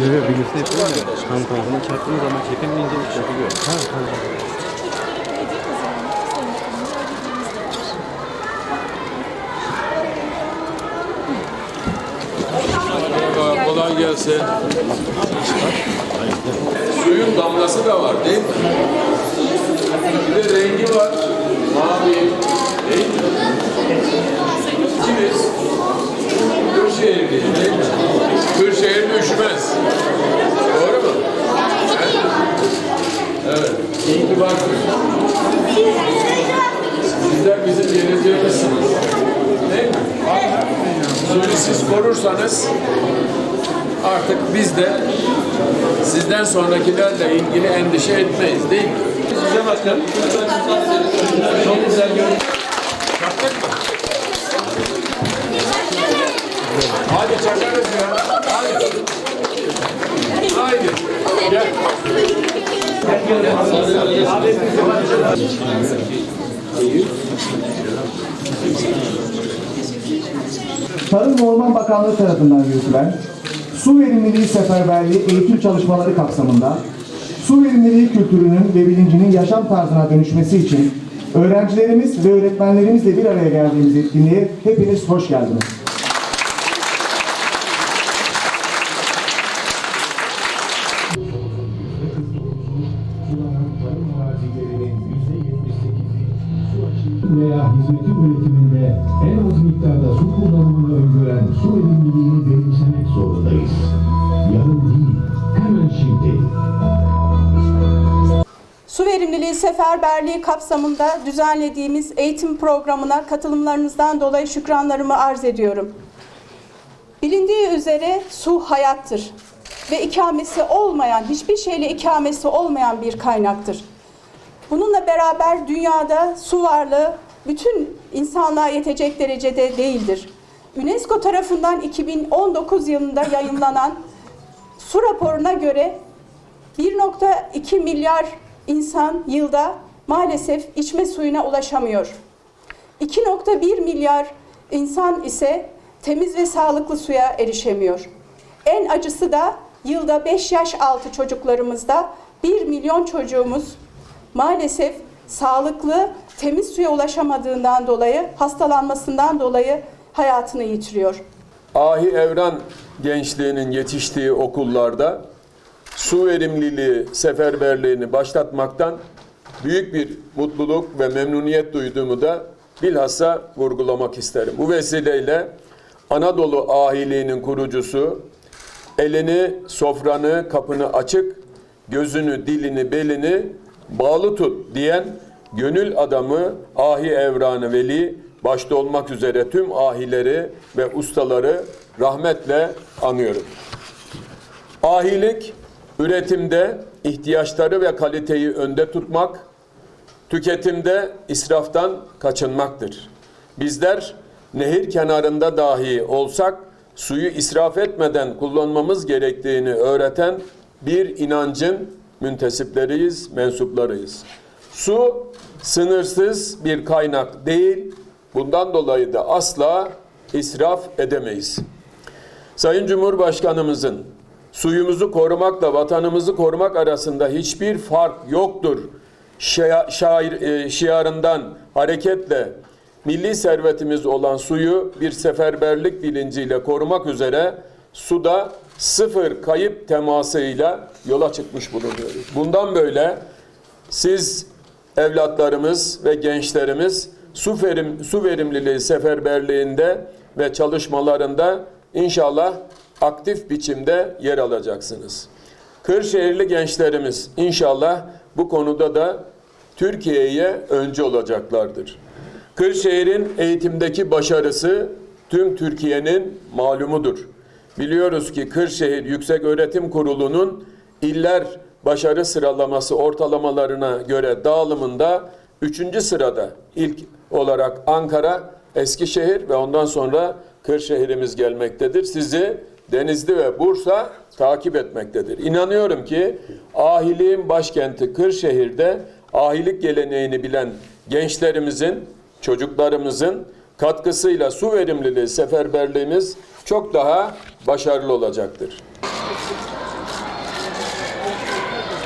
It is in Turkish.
Görüyor bilgisi yapıyor ya. Tam tarafına çarptığınız zaman çekemeyince çekiliyor. Ha tamam. Merhaba, kolay gelsin. Suyun damlası da var değil mi? Bir de rengi var. Mavi. Değil mi? İkimiz. Kırşehirliyiz değil mi? Kırşehir üşümez. Doğru mu? Evet. Ki varsınız. Sizler bizim geleceğimizsiniz. Değil mi? Siz korursanız artık biz de sizden sonrakilerle ilgili endişe etmeyiz değil mi? Size bakın. Çok güzel mı? Hadi çakarız ya. Hadi. Haydi. Gel. Tarım ve Orman Bakanlığı tarafından yürütülen su verimliliği seferberliği eğitim çalışmaları kapsamında su verimliliği kültürünün ve bilincinin yaşam tarzına dönüşmesi için öğrencilerimiz ve öğretmenlerimizle bir araya geldiğimiz etkinliğe hepiniz hoş geldiniz. Yarın değil, hemen şimdi. Su verimliliği seferberliği kapsamında düzenlediğimiz eğitim programına katılımlarınızdan dolayı şükranlarımı arz ediyorum. Bilindiği üzere su hayattır ve ikamesi olmayan, hiçbir şeyle ikamesi olmayan bir kaynaktır. Bununla beraber dünyada su varlığı bütün insanlığa yetecek derecede değildir. UNESCO tarafından 2019 yılında yayınlanan su raporuna göre 1.2 milyar insan yılda maalesef içme suyuna ulaşamıyor. 2.1 milyar insan ise temiz ve sağlıklı suya erişemiyor. En acısı da yılda 5 yaş altı çocuklarımızda 1 milyon çocuğumuz maalesef sağlıklı, temiz suya ulaşamadığından dolayı, hastalanmasından dolayı hayatını yitiriyor. Ahi Evran gençliğinin yetiştiği okullarda su verimliliği seferberliğini başlatmaktan büyük bir mutluluk ve memnuniyet duyduğumu da bilhassa vurgulamak isterim. Bu vesileyle Anadolu ahiliğinin kurucusu elini, sofranı, kapını açık, gözünü, dilini, belini bağlı tut diyen gönül adamı Ahi Evranı Veli başta olmak üzere tüm ahileri ve ustaları rahmetle anıyorum. Ahilik üretimde ihtiyaçları ve kaliteyi önde tutmak, tüketimde israftan kaçınmaktır. Bizler nehir kenarında dahi olsak suyu israf etmeden kullanmamız gerektiğini öğreten bir inancın müntesipleriyiz, mensuplarıyız. Su sınırsız bir kaynak değil, bundan dolayı da asla israf edemeyiz. Sayın Cumhurbaşkanımızın suyumuzu korumakla vatanımızı korumak arasında hiçbir fark yoktur şair, e, şiarından hareketle milli servetimiz olan suyu bir seferberlik bilinciyle korumak üzere suda sıfır kayıp temasıyla yola çıkmış bulunuyoruz. Bundan böyle siz evlatlarımız ve gençlerimiz su, verim, su verimliliği seferberliğinde ve çalışmalarında inşallah aktif biçimde yer alacaksınız. Kırşehirli gençlerimiz inşallah bu konuda da Türkiye'ye önce olacaklardır. Kırşehir'in eğitimdeki başarısı tüm Türkiye'nin malumudur. Biliyoruz ki Kırşehir Yüksek Öğretim Kurulu'nun iller başarı sıralaması ortalamalarına göre dağılımında 3. sırada ilk olarak Ankara, Eskişehir ve ondan sonra Kırşehir'imiz gelmektedir. Sizi Denizli ve Bursa takip etmektedir. İnanıyorum ki ahiliğin başkenti Kırşehir'de ahilik geleneğini bilen gençlerimizin, çocuklarımızın katkısıyla su verimliliği seferberliğimiz çok daha başarılı olacaktır.